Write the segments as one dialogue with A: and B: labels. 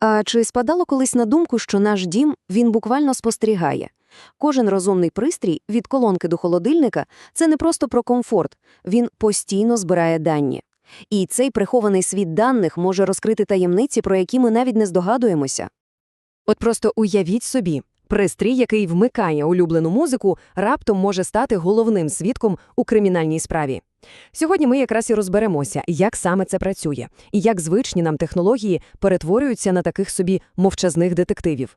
A: А чи спадало колись на думку, що наш дім він буквально спостерігає? Кожен розумний пристрій від колонки до холодильника це не просто про комфорт, він постійно збирає дані. І цей прихований світ даних може розкрити таємниці, про які ми навіть не здогадуємося.
B: От просто уявіть собі, пристрій, який вмикає улюблену музику, раптом може стати головним свідком у кримінальній справі. Сьогодні ми якраз і розберемося, як саме це працює, і як звичні нам технології перетворюються на таких собі мовчазних детективів.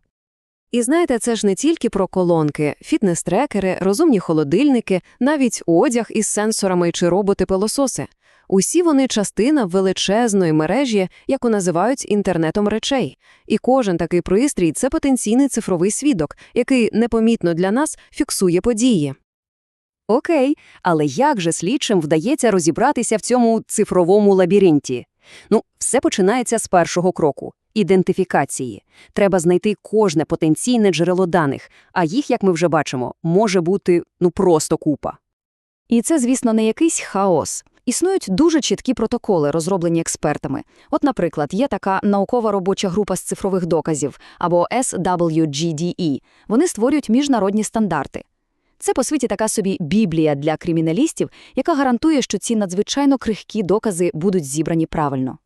A: І знаєте, це ж не тільки про колонки, фітнес-трекери, розумні холодильники, навіть одяг із сенсорами чи роботи-пилососи. Усі вони частина величезної мережі, яку називають інтернетом речей. І кожен такий пристрій – це потенційний цифровий свідок, який непомітно для нас фіксує події. Окей, але як же слідчим вдається розібратися в цьому цифровому лабіринті? Ну, все починається з першого кроку – ідентифікації. Треба знайти кожне потенційне джерело даних, а їх, як ми вже бачимо, може бути ну просто купа.
C: І це, звісно, не якийсь хаос. Існують дуже чіткі протоколи, розроблені експертами. От, наприклад, є така наукова робоча група з цифрових доказів або SWGDE. Вони створюють міжнародні стандарти. Це, по суті, така собі біблія для криміналістів, яка гарантує, що ці надзвичайно крихкі докази будуть зібрані правильно.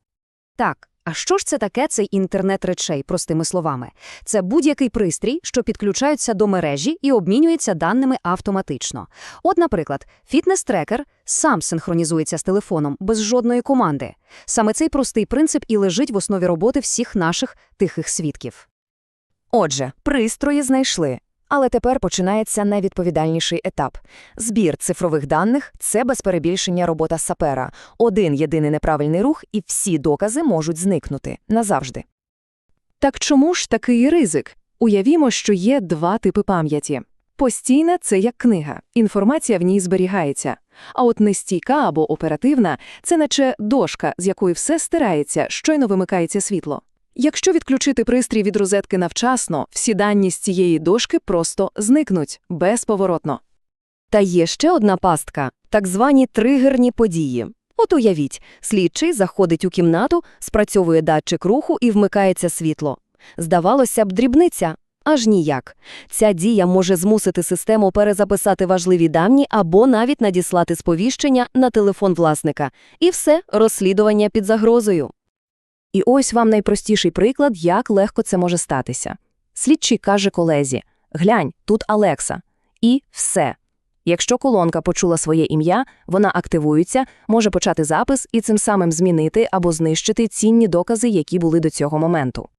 A: Так, а що ж це таке цей інтернет речей, простими словами? Це будь-який пристрій, що підключається до мережі і обмінюється даними автоматично. От, наприклад, фітнес-трекер сам синхронізується з телефоном без жодної команди. Саме цей простий принцип і лежить в основі роботи всіх наших тихих свідків.
B: Отже, пристрої знайшли. Але тепер починається найвідповідальніший етап. Збір цифрових даних – це без перебільшення робота сапера. Один єдиний неправильний рух, і всі докази можуть зникнути. Назавжди.
D: Так чому ж такий ризик? Уявімо, що є два типи пам'яті. Постійна – це як книга, інформація в ній зберігається. А от нестійка або оперативна – це наче дошка, з якої все стирається, щойно вимикається світло. Якщо відключити пристрій від розетки навчасно, всі дані з цієї дошки просто зникнуть, безповоротно.
B: Та є ще одна пастка – так звані тригерні події. От уявіть, слідчий заходить у кімнату, спрацьовує датчик руху і вмикається світло. Здавалося б, дрібниця. Аж ніяк. Ця дія може змусити систему перезаписати важливі дані або навіть надіслати сповіщення на телефон власника. І все, розслідування під загрозою. І ось вам найпростіший приклад, як легко це може статися. Слідчий каже колезі «Глянь, тут Алекса». І все. Якщо колонка почула своє ім'я, вона активується, може почати запис і цим самим змінити або знищити цінні докази, які були до цього моменту.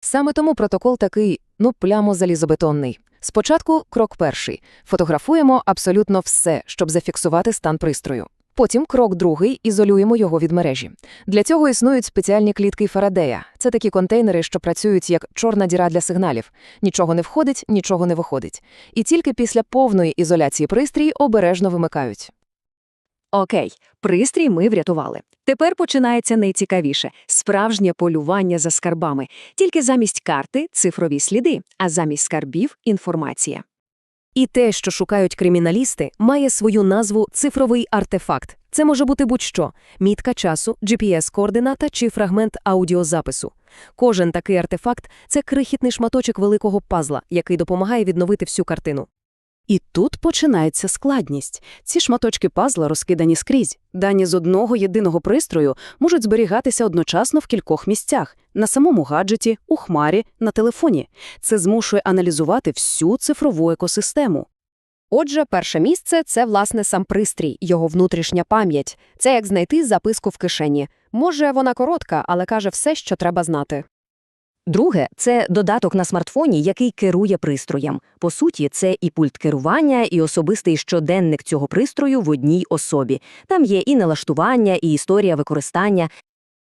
B: Саме тому протокол такий, ну, плямо залізобетонний. Спочатку крок перший. Фотографуємо абсолютно все, щоб зафіксувати стан пристрою. Потім крок другий – ізолюємо його від мережі. Для цього існують спеціальні клітки Фарадея. Це такі контейнери, що працюють як чорна діра для сигналів. Нічого не входить, нічого не виходить. І тільки після повної ізоляції пристрій обережно вимикають.
E: Окей, пристрій ми врятували. Тепер починається найцікавіше – справжнє полювання за скарбами. Тільки замість карти – цифрові сліди, а замість скарбів – інформація.
B: І те, що шукають криміналісти, має свою назву «цифровий артефакт». Це може бути будь-що – мітка часу, GPS-координата чи фрагмент аудіозапису. Кожен такий артефакт – це крихітний шматочок великого пазла, який допомагає відновити всю картину.
A: І тут починається складність. Ці шматочки пазла розкидані скрізь. Дані з одного єдиного пристрою можуть зберігатися одночасно в кількох місцях – на самому гаджеті, у хмарі, на телефоні. Це змушує аналізувати всю цифрову екосистему. Отже, перше місце – це, власне, сам пристрій, його внутрішня пам'ять. Це як знайти записку в кишені. Може, вона коротка, але каже все, що треба знати.
F: Друге – це додаток на смартфоні, який керує пристроєм. По суті, це і пульт керування, і особистий щоденник цього пристрою в одній особі. Там є і налаштування, і історія використання.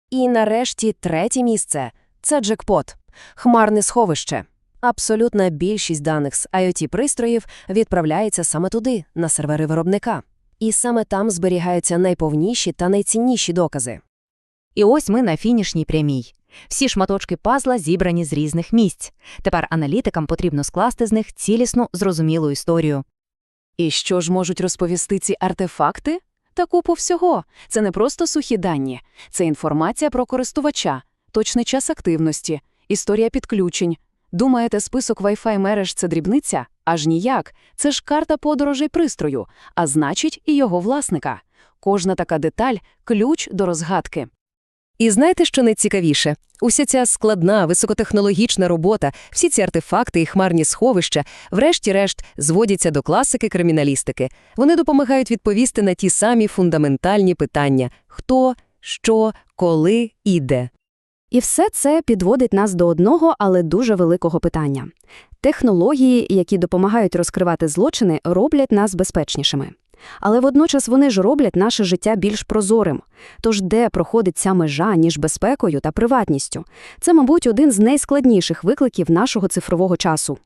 A: І нарешті третє місце – це джекпот – хмарне сховище. Абсолютна більшість даних з IoT-пристроїв відправляється саме туди, на сервери виробника. І саме там зберігаються найповніші та найцінніші докази.
C: І ось ми на фінішній прямій. Всі шматочки пазла зібрані з різних місць. Тепер аналітикам потрібно скласти з них цілісну, зрозумілу історію.
D: І що ж можуть розповісти ці артефакти? Та купу всього. Це не просто сухі дані. Це інформація про користувача, точний час активності,
A: Історія підключень. Думаєте, список Wi-Fi мереж – це дрібниця? Аж ніяк. Це ж карта подорожей пристрою, а значить і його власника. Кожна така деталь – ключ до розгадки.
B: І знаєте, що найцікавіше? Уся ця складна, високотехнологічна робота, всі ці артефакти і хмарні сховища, врешті-решт, зводяться до класики криміналістики. Вони допомагають відповісти на ті самі фундаментальні питання – хто, що, коли і де.
C: І все це підводить нас до одного, але дуже великого питання. Технології, які допомагають розкривати злочини, роблять нас безпечнішими. Але водночас вони ж роблять наше життя більш прозорим. Тож де проходить ця межа між безпекою та приватністю? Це, мабуть, один з найскладніших викликів нашого цифрового часу.